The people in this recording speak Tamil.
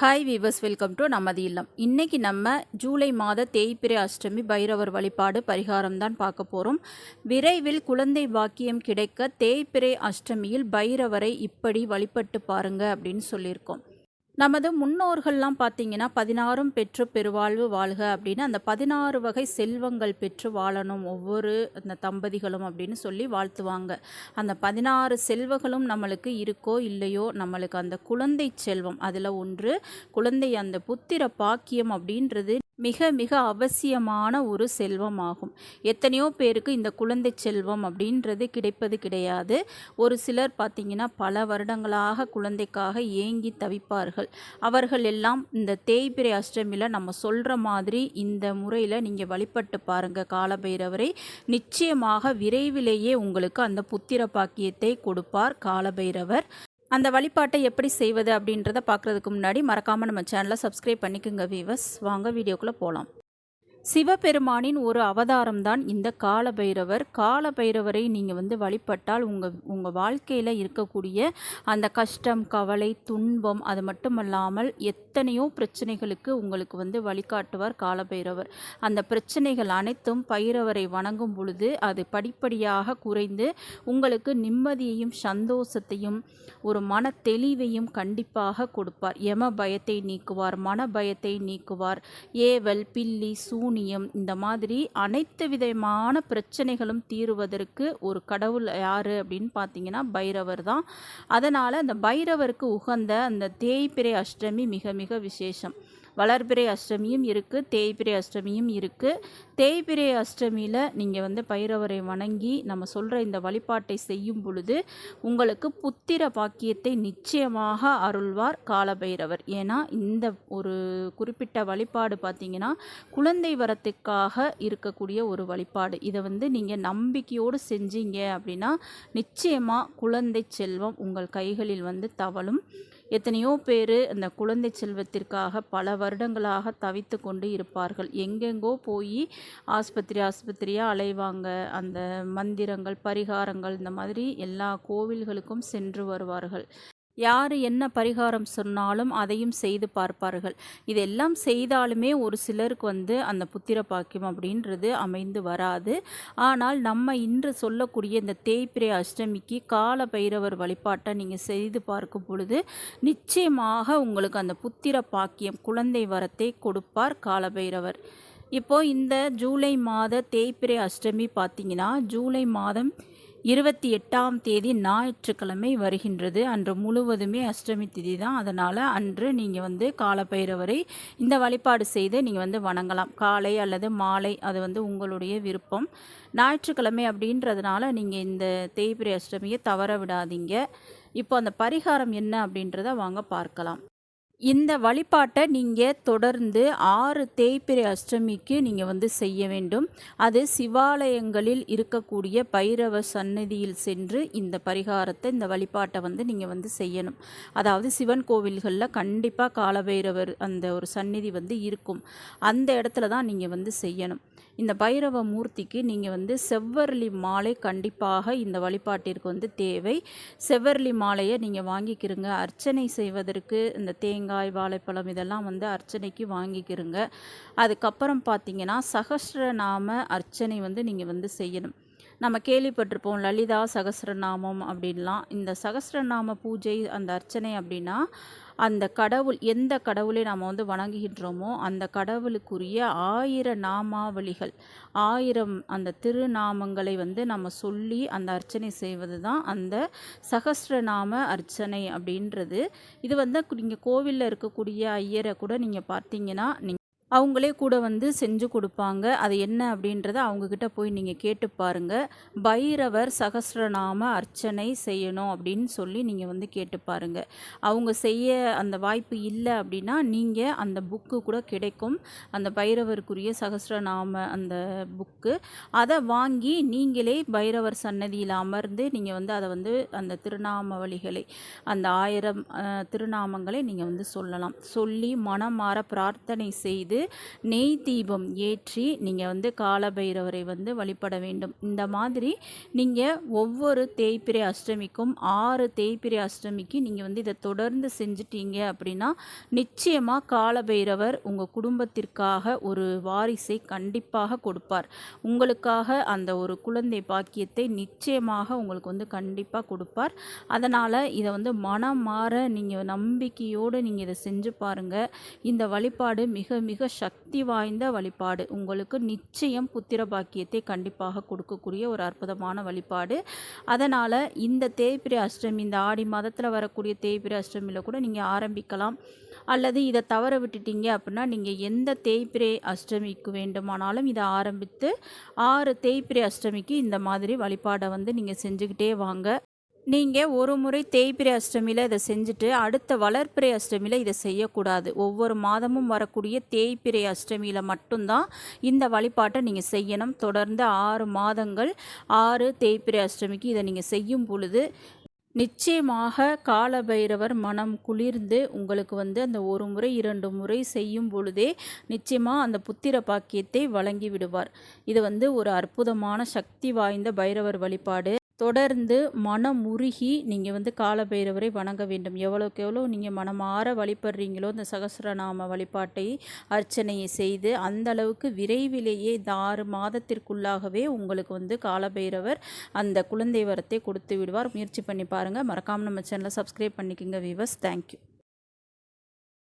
ஹாய் வீவர்ஸ் வெல்கம் டு நமது இல்லம். இன்றைக்கி நம்ம ஜூலை மாத தேய்பிரை அஷ்டமி பைரவர் வழிபாடு பரிகாரம் தான் பார்க்க போகிறோம் விரைவில் குழந்தை பாக்கியம் கிடைக்க தேய்பிரை அஷ்டமியில் பைரவரை இப்படி வழிபட்டு பாருங்க அப்படின்னு சொல்லியிருக்கோம். நமது முன்னோர்கள்லாம் பார்த்தீங்கன்னா பதினாறும் பெற்று பெருவாழ்வு வாழ்க அப்படின்னு அந்த பதினாறு வகை செல்வங்கள் பெற்று வாழணும். ஒவ்வொரு அந்த தம்பதிகளும் அப்படின்னு சொல்லி வாழ்த்துவாங்க. அந்த பதினாறு செல்வங்களும் நம்மளுக்கு இருக்கோ இல்லையோ நம்மளுக்கு அந்த குழந்தை செல்வம். அதில் ஒன்று குழந்தை அந்த புத்திர பாக்கியம் அப்படின்றது மிக மிக அவசியமான ஒரு செல்வமாகும். எத்தனையோ பேருக்கு இந்த குழந்தை செல்வம் அப்படின்றது கிடைப்பது கிடையாது. ஒரு சிலர் பார்த்திங்கன்னா பல வருடங்களாக குழந்தைக்காக ஏங்கி தவிப்பார்கள். அவர்கள் எல்லாம் இந்த தேய்பிரை அஷ்டமியில் நம்ம சொல்கிற மாதிரி இந்த முறையில் நீங்கள் வழிபட்டு பாருங்கள் காலபைரவரை. நிச்சயமாக விரைவிலேயே உங்களுக்கு அந்த புத்திர பாக்கியத்தை கொடுப்பார் காலபைரவர். அந்த வழிபாட்டை எப்படி செய்வது அப்படின்றத பார்க்குறதுக்கு முன்னாடி மறக்காமல் நம்ம சேனலை சப்ஸ்கிரைப் பண்ணிக்கோங்க வீவர்ஸ் வாங்க வீடியோக்குள்ளே போகலாம் சிவபெருமானின் ஒரு அவதாரம் தான் இந்த காலபைரவர். காலபைரவரை நீங்கள் வந்து வழிபட்டால் உங்கள் உங்கள் வாழ்க்கையில் இருக்கக்கூடிய அந்த கஷ்டம் கவலை துன்பம் அது மட்டுமல்லாமல் எத்தனையோ பிரச்சனைகளுக்கு உங்களுக்கு வந்து வழிகாட்டுவார் காலபைரவர். அந்த பிரச்சனைகள் அனைத்தும் பைரவரை வணங்கும் பொழுது அது படிப்படியாக குறைந்து உங்களுக்கு நிம்மதியையும் சந்தோஷத்தையும் ஒரு மன தெளிவையும் கண்டிப்பாக கொடுப்பார். யம பயத்தை நீக்குவார் மன பயத்தை நீக்குவார். ஏவல் பில்லி சூன் சூனியம் இந்த மாதிரி அனைத்து விதமான பிரச்சனைகளும் தீருவதற்கு ஒரு கடவுள் யார் அப்படின்னு பார்த்தீங்கன்னா பைரவர் தான். அதனால் அந்த பைரவருக்கு உகந்த அந்த தேய்பிரை அஷ்டமி மிக மிக விசேஷம். வளர்பிறை அஷ்டமியும் இருக்குது தேய்பிரை அஷ்டமியும் இருக்குது தேய்பிரை அஷ்டமியில் நீங்கள் வந்து பைரவரை வணங்கி நம்ம சொல்கிற இந்த வழிபாட்டை செய்யும் பொழுது உங்களுக்கு புத்திர பாக்கியத்தை நிச்சயமாக அருள்வார் காலபைரவர். ஏன்னா இந்த ஒரு குறிப்பிட்ட வழிபாடு பார்த்திங்கன்னா குழந்தை வரத்துக்காக இருக்கக்கூடிய ஒரு வழிபாடு. இதை வந்து நீங்கள் நம்பிக்கையோடு செஞ்சீங்க அப்படின்னா நிச்சயமாக குழந்தை செல்வம் உங்கள் கைகளில் வந்து தவழும். எத்தனையோ பேர் அந்த குழந்தை செல்வத்திற்காக பல வருடங்களாக தவித்து கொண்டு இருப்பார்கள். எங்கெங்கோ போய் ஆஸ்பத்திரி ஆஸ்பத்திரியாக அலைவாங்க. அந்த மந்திரங்கள் பரிகாரங்கள் இந்த மாதிரி எல்லா கோவில்களுக்கும் சென்று வருவார்கள். யார் என்ன பரிகாரம் சொன்னாலும் அதையும் செய்து பார்ப்பார்கள். இதெல்லாம் செய்தாலுமே ஒரு சிலருக்கு வந்து அந்த புத்திர பாக்கியம் அப்படின்றது அமைந்து வராது. ஆனால் நம்ம இன்று சொல்லக்கூடிய இந்த தேய்பிரை அஷ்டமிக்கு கால பைரவர் வழிபாட்டை நீங்கள் செய்து பார்க்கும் பொழுது நிச்சயமாக உங்களுக்கு அந்த புத்திர பாக்கியம் குழந்தை வரத்தை கொடுப்பார் காலபைரவர் இப்போது இந்த ஜூலை மாத தேய்பிரை அஷ்டமி பார்த்தீங்கன்னா ஜூலை மாதம் இருபத்தி எட்டாம் தேதி ஞாயிற்றுக்கிழமை வருகின்றது. அன்று முழுவதுமே அஷ்டமி திதி தான். அதனால் அன்று நீங்கள் வந்து காலப்பயிரவரை இந்த வழிபாடு செய்து நீங்கள் வந்து வணங்கலாம். காலை அல்லது மாலை அது வந்து உங்களுடைய விருப்பம். ஞாயிற்றுக்கிழமை அப்படின்றதுனால நீங்கள் இந்த தேய்பிரி அஷ்டமியை தவற விடாதீங்க. இப்போ அந்த பரிகாரம் என்ன அப்படின்றத வாங்க பார்க்கலாம். இந்த வழிபாட்டை நீங்கள் தொடர்ந்து ஆறு தேய்பிரை அஷ்டமிக்கு நீங்கள் வந்து செய்ய வேண்டும். அது சிவாலயங்களில் இருக்கக்கூடிய பைரவ சந்நிதியில் சென்று இந்த பரிகாரத்தை இந்த வழிபாட்டை வந்து நீங்கள் வந்து செய்யணும். அதாவது சிவன் கோவில்களில் கண்டிப்பாக காலபைரவர் அந்த ஒரு சந்நிதி வந்து இருக்கும். அந்த இடத்துல தான் நீங்கள் வந்து செய்யணும். இந்த பைரவ மூர்த்திக்கு நீங்கள் வந்து செவ்வரளி மாலை கண்டிப்பாக இந்த வழிபாட்டிற்கு வந்து தேவை. செவ்வரளி மாலையை நீங்கள் வாங்கிக்கிறங்க அர்ச்சனை செய்வதற்கு இந்த தேங்காய் வாழைப்பழம் இதெல்லாம் வந்து அர்ச்சனைக்கு வாங்கிக்கிறங்க அதுக்கப்புறம் பார்த்தீங்கன்னா சகஸ்ரநாம அர்ச்சனை வந்து நீங்கள் வந்து செய்யணும். நம்ம கேள்விப்பட்டிருப்போம் லலிதா சகஸ்ரநாமம் அப்படின்லாம். இந்த சகஸ்ரநாம பூஜை அந்த அர்ச்சனை அப்படின்னா அந்த கடவுள் எந்த கடவுளை நாம் வந்து வணங்குகின்றோமோ அந்த கடவுளுக்குரிய ஆயிர நாமாவளிகள் ஆயிரம் அந்த திருநாமங்களை வந்து நம்ம சொல்லி அந்த அர்ச்சனை செய்வது தான் அந்த சகசிரநாம அர்ச்சனை அப்படின்றது. இது வந்து நீங்கள் கோவிலில் இருக்கக்கூடிய ஐயரை கூட நீங்கள் பார்த்தீங்கன்னா நீங்கள் அவங்களே கூட வந்து செஞ்சு கொடுப்பாங்க. அது என்ன அப்படின்றத அவங்கக்கிட்ட போய் நீங்கள் கேட்டு பாருங்கள் பைரவர் சகசிரநாம அர்ச்சனை செய்யணும் அப்படின்னு சொல்லி நீங்கள் வந்து கேட்டு பாருங்கள் அவங்க செய்ய அந்த வாய்ப்பு இல்லை அப்படின்னா நீங்கள் அந்த புக்கு கூட கிடைக்கும். அந்த பைரவருக்குரிய சகசிரநாம அந்த புக்கு அதை வாங்கி நீங்களே பைரவர் சன்னதியில் அமர்ந்து நீங்கள் வந்து அதை வந்து அந்த திருநாமவழிகளை அந்த ஆயிரம் திருநாமங்களை நீங்கள் வந்து சொல்லலாம். சொல்லி மனமாற பிரார்த்தனை செய்து வந்து நெய் தீபம் ஏற்றி நீங்கள் வந்து காலபைரவரை வந்து வழிபட வேண்டும். இந்த மாதிரி நீங்கள் ஒவ்வொரு தேய்பிரை அஷ்டமிக்கும் ஆறு தேய்பிரை அஷ்டமிக்கு நீங்கள் வந்து இதை தொடர்ந்து செஞ்சிட்டீங்க அப்படின்னா நிச்சயமாக காலபைரவர் உங்கள் குடும்பத்திற்காக ஒரு வாரிசை கண்டிப்பாக கொடுப்பார். உங்களுக்காக அந்த ஒரு குழந்தை பாக்கியத்தை நிச்சயமாக உங்களுக்கு வந்து கண்டிப்பாக கொடுப்பார். அதனால் இதை வந்து மனம் மாற நீங்கள் நம்பிக்கையோடு நீங்கள் இதை செஞ்சு பாருங்கள் இந்த வழிபாடு மிக மிக சக்தி வாய்ந்த வழிபாடு. உங்களுக்கு நிச்சயம் புத்திர பாக்கியத்தை கண்டிப்பாக கொடுக்கக்கூடிய ஒரு அற்புதமான வழிபாடு. அதனால் இந்த தேய்பிரி அஷ்டமி இந்த ஆடி மாதத்தில் வரக்கூடிய தேய்பிரி அஷ்டமியில் கூட நீங்கள் ஆரம்பிக்கலாம். அல்லது இதை தவற விட்டுட்டீங்க அப்படின்னா நீங்கள் எந்த தேய்பிரை அஷ்டமிக்கு வேண்டுமானாலும் இதை ஆரம்பித்து ஆறு தேய்பிரை அஷ்டமிக்கு இந்த மாதிரி வழிபாடை வந்து நீங்கள் செஞ்சுக்கிட்டே வாங்க. நீங்கள் ஒரு முறை தேய்பிரை அஷ்டமியில் இதை செஞ்சுட்டு அடுத்த வளர்ப்பிறை அஷ்டமியில் இதை செய்யக்கூடாது. ஒவ்வொரு மாதமும் வரக்கூடிய தேய்பிரை அஷ்டமியில் மட்டும்தான் இந்த வழிபாட்டை நீங்கள் செய்யணும். தொடர்ந்து ஆறு மாதங்கள் ஆறு தேய்பிரை அஷ்டமிக்கு இதை நீங்கள் செய்யும் பொழுது நிச்சயமாக காலபைரவர் மனம் குளிர்ந்து உங்களுக்கு வந்து அந்த ஒரு முறை இரண்டு முறை செய்யும் பொழுதே நிச்சயமாக அந்த புத்திர பாக்கியத்தை வழங்கி விடுவார். இது வந்து ஒரு அற்புதமான சக்தி வாய்ந்த பைரவர் வழிபாடு. தொடர்ந்து மனம் உருகி நீங்கள் வந்து காலபைரவரை வணங்க வேண்டும். எவ்வளோக்கு எவ்வளோ நீங்கள் மனமாற வழிபடுறீங்களோ இந்த சகசரநாம வழிபாட்டை அர்ச்சனையை செய்து அந்த அளவுக்கு விரைவிலேயே இந்த ஆறு மாதத்திற்குள்ளாகவே உங்களுக்கு வந்து காலபைரவர் அந்த குழந்தை வரத்தை கொடுத்து விடுவார். முயற்சி பண்ணி பாருங்கள் மறக்காமல் நம்ம சேனலை சப்ஸ்கிரைப் பண்ணிக்கோங்க வீவர்ஸ் தேங்க்யூ